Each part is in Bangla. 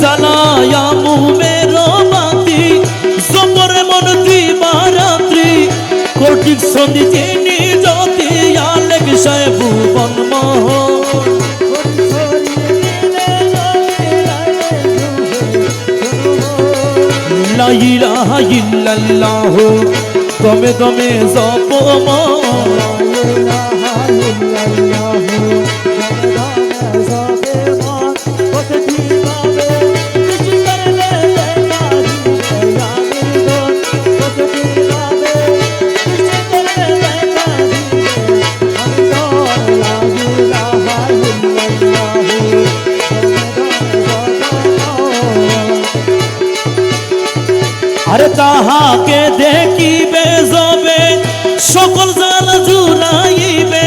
জ্বালায়া মুমের বাতি জবরে মন দিবারাত্রি কোটিক সন্ধি চিনি জ্যোতি, আলেক সাহেব ভুবন মোহন ইলাহা ইল্লাল্লাহ দমে দমে জপমা আরে তাহাকে দেখিবে যবে, সকল জাল জুড়াইবে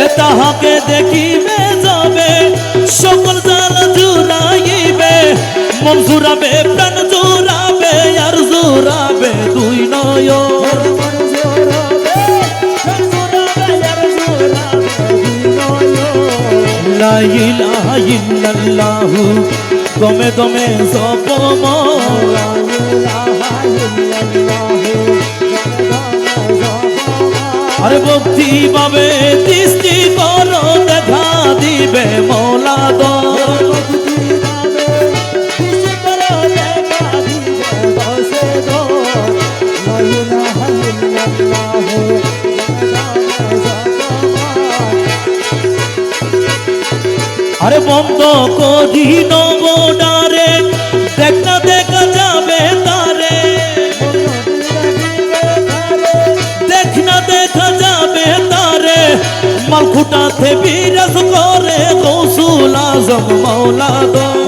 এ তাহাকে দেখিবে যাবে, সকল জাল জুড়াইবে মন ইল্লাল্লাহ দমে দমে জপমা আর ভক্তি পাবে দৃষ্টি করো দেখা দিবে মৌলা দর আরে বন্ধ করি নবডারে দেখ না দেখা যাবে তারে। দেখ না দেখা যাবে তারে মালখুটাতে বিরাজ করে গৌসুল আজম মৌলা দর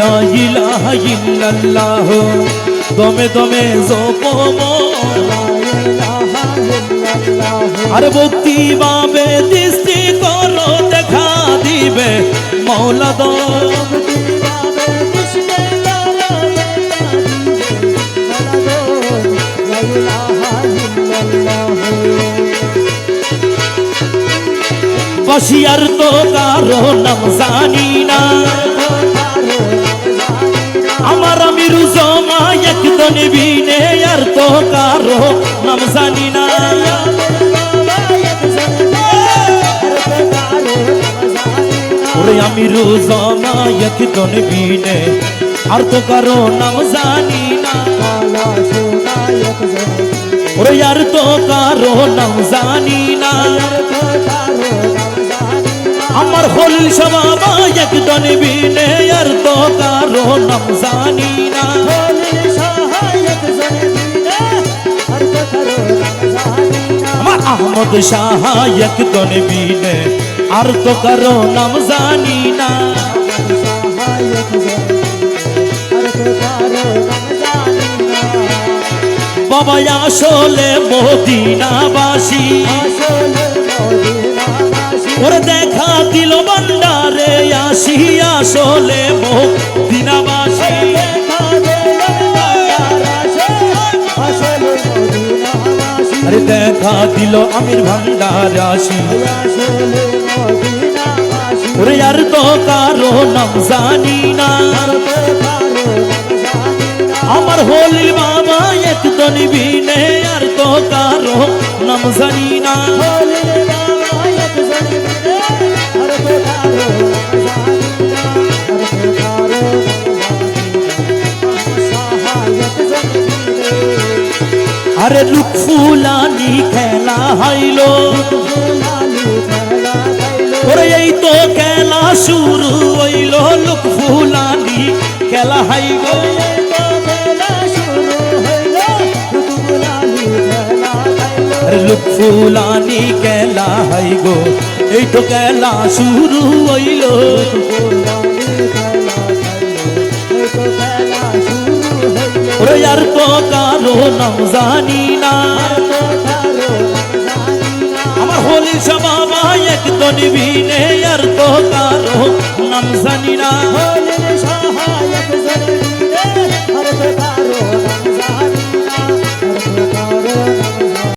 লা ইলাহা ইল্লাল্লাহ, দমে দমে জপমা আর ভক্তি বাবে দৃষ্টি করো, দেখা দিবে মৌলা দর বসিয়ার তো কারও নাম জানি না। আমার আমিরু জমা একদন বিনে আর তো কারও নাম জানি না। জমা একদন বিনে আর তো কারও নাম জানি না। আর তো কারও নাম জানি না। আমার হলিল সবাবা বিনে আর তো কারও নাম জানি না। আহমদ শাহ একদন বিনে আর তো কারও নাম জানি না। বাবা, আসলে মদিনাবাসী। ওর দেখা দিল ভান্ডারে, আসি আসলে। আরে দেখা দিল আমির ভান্ডার আসি। ওরে আর তো কারও নাম জানি না। আমার হলি বাবা একদন বিনে, আর তো কারও নাম জানি না। আরে লুক ফুলানি খেলা হাইলো। ওরে এই তো খেলা শুরু হইল, লুক ফুলানি খেলা হাইলো। লুক ফুলানি খেলা হাইগো, এই তো খেলা শুরু হইল। ওরে আর তো কারও নাম জানি না। আমার হলি সবাবা একদন বিনে আর তো কারও নাম জানি না।